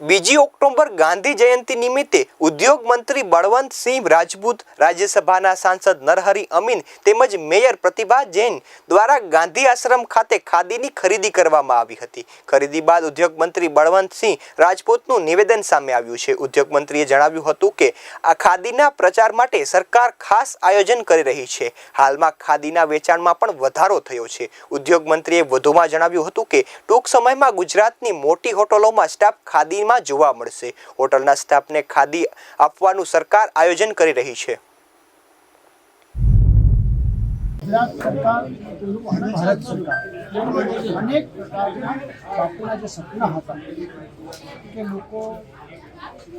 બીજી ઓક્ટોબર ગાંધી જયંતિ નિમિત્તે ઉદ્યોગ મંત્રી બળવંતસિંહ રાજપૂત, રાજ્યસભાના સાંસદ નરહરી અમીન તેમજ મેયર પ્રતિભા જૈન દ્વારા ગાંધી આશ્રમ ખાતે ખાદીની ખરીદી કરવામાં આવી હતી. ખરીદી બાદ ઉદ્યોગ મંત્રી બળવંતસિંહ રાજપૂતનું નિવેદન સામે આવ્યું છે. ઉદ્યોગ મંત્રીએ જણાવ્યું હતું કે, આ ખાદીના પ્રચાર માટે સરકાર ખાસ આયોજન કરી રહી છે. હાલમાં ખાદીના વેચાણમાં પણ વધારો થયો છે. ઉદ્યોગ મંત્રીએ વધુમાં જણાવ્યું હતું કે, ટૂંક સમયમાં ગુજરાતની મોટી હોટલોમાં સ્ટાફ ખાદીમાં જોવા મળશે. હોટલના સ્ટાફને ખાદી આપવાનું સરકાર આયોજન કરી રહી છે.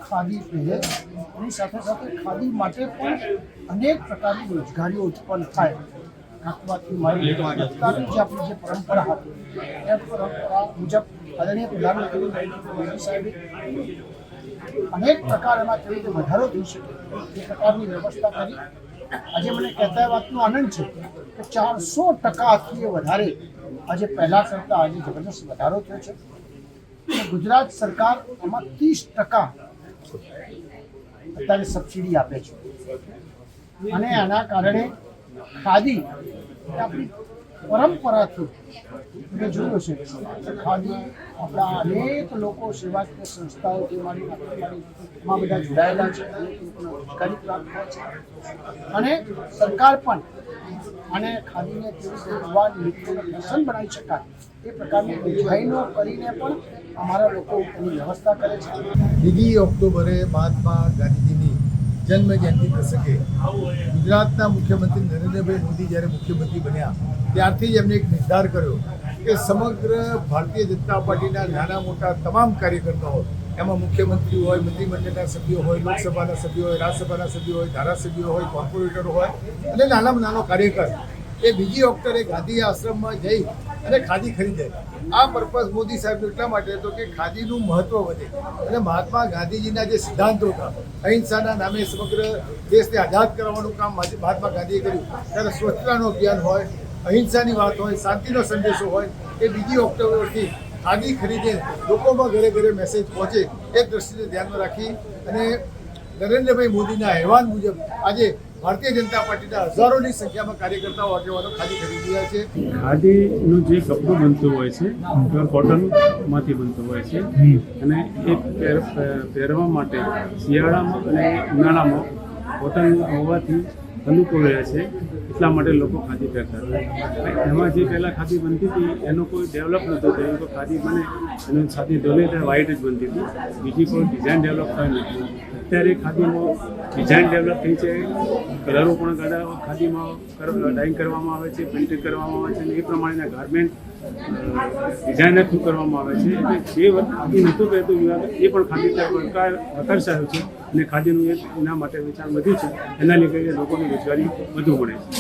ખાદી પહેરે, એની સાથે સાથે ખાદી માટે પણ અનેક પ્રકારની રોજગારીઓ ઉત્પન્ન થાય. કાકવાથી મારી અત્યારની જે આપણી જે પરંપરા હતી એ પરંપરા મુજબ આદરણીય પ્રધાનમંત્રી મોદી સાહેબે અનેક પ્રકાર એમાં કેવી રીતે વધારો થઈ શકે એ પ્રકારની વ્યવસ્થા કરી આજે મને કહેતા વાતનો આનંદ છે કે ચારસો ટકાથી વધારે આજે પહેલાં કરતાં આજે જબરદસ્ત વધારો થયો છે ગુજરાત સરકાર એમાં ત્રીસ ટકા અત્યારે સબસિડી આપે છે અને આના કારણે ખાદી આપણી પરંપરાથી મેં જોયું છે ખાલી આપણા અનેક લોકો સેવાકીય સંસ્થાઓથી મારી માં બધા જોડાયેલા છે અને સરકાર પણ અને ખાદીને યુવાન મિત્રોને પ્રસન્ન બનાવી શકાય એ પ્રકારની ડિઝાઇનો કરીને પણ અમારા લોકો એની વ્યવસ્થા કરે છે. બીજી ઓક્ટોબરે મહાત્મા ગાંધીજીની જન્મ જયંતિ પ્રસંગે ગુજરાતના મુખ્યમંત્રી નરેન્દ્રભાઈ મોદી જ્યારે મુખ્યમંત્રી બન્યા, ત્યારથી જ એમણે એક નિર્ધાર કર્યો કે સમગ્ર ભારતીય જનતા પાર્ટીના નાના મોટા તમામ કાર્યકર્તાઓ, એમાં મુખ્યમંત્રી હોય, મંત્રીમંડળના સભ્યો હોય, લોકસભાના સભ્યો હોય, રાજ્યસભાના સભ્યો હોય, ધારાસભ્યો હોય, કોર્પોરેટરો હોય અને નાનામાં નાનો કાર્યકર, એ બીજી ઓક્ટરે ગાંધી આશ્રમમાં જઈ અને ખાદી ખરીદે. આ પર્પઝ મોદી સાહેબ એટલા માટે હતો કે ખાદીનું મહત્વ વધે. અને મહાત્મા ગાંધીજીના જે સિદ્ધાંતો હતા, અહિંસાના નામે સમગ્ર દેશને આઝાદ કરવાનું કામ મહાત્મા ગાંધીએ કર્યું. ત્યારે સ્વચ્છતાનું અભિયાન હોય, અહિંસાની વાત હોય, શાંતિનો સંદેશો હોય, એ બીજી ઓક્ટોબરથી ખાદી ખરીદે લોકોમાં ઘરે ઘરે મેસેજ પહોંચે, એ દ્રષ્ટિને ધ્યાનમાં રાખી અને નરેન્દ્રભાઈ મોદીના અહેવાન મુજબ આજે ભારતીય જનતા પાર્ટીના હજારોની સંખ્યામાં કાર્યકર્તાઓ, આગેવાનો ખાદી ખરીદી રહ્યા છે. ખાદીનું જે કપડું બનતું હોય છે કોટનમાંથી બનતું હોય છે, અને એ પહેર- પહેરવા માટે શિયાળામાં અને ઉનાળામાં કોટન હોવાથી અનુકૂળ રહે છે, એટલા માટે લોકો ખાદી પહેરતા હતા. એમાં જે પહેલાં ખાદી બનતી હતી, એનો કોઈ ડેવલપ નહોતું થયું તો ખાદી બને એનું સાથે ધોલે ત્યારે વ્હાઈટ જ બનતી હતી. બીજી કોઈ ડિઝાઇન ડેવલપ થઈ નથી અત્યારે ખાદીમાં ડિઝાઇન ડેવલપ થઈ છે કલરો પણ ઘણા ખાદીમાં ડાઇંગ કરવામાં આવે છે, પેઇન્ટિંગ કરવામાં આવે છે અને એ પ્રમાણેના ગાર્મેન્ટ ડિઝાઇનર થ્રુ કરવામાં આવે છે. એટલે જે ખાદી નહોતું કહેતું વિભાગ એ પણ ખાદી તરફ આકર્ષાયો છે અને ખાદીનું એક એના માટે વેચાણ વધ્યું છે. એના લીધે લોકોને રોજગારી વધુ મળે છે.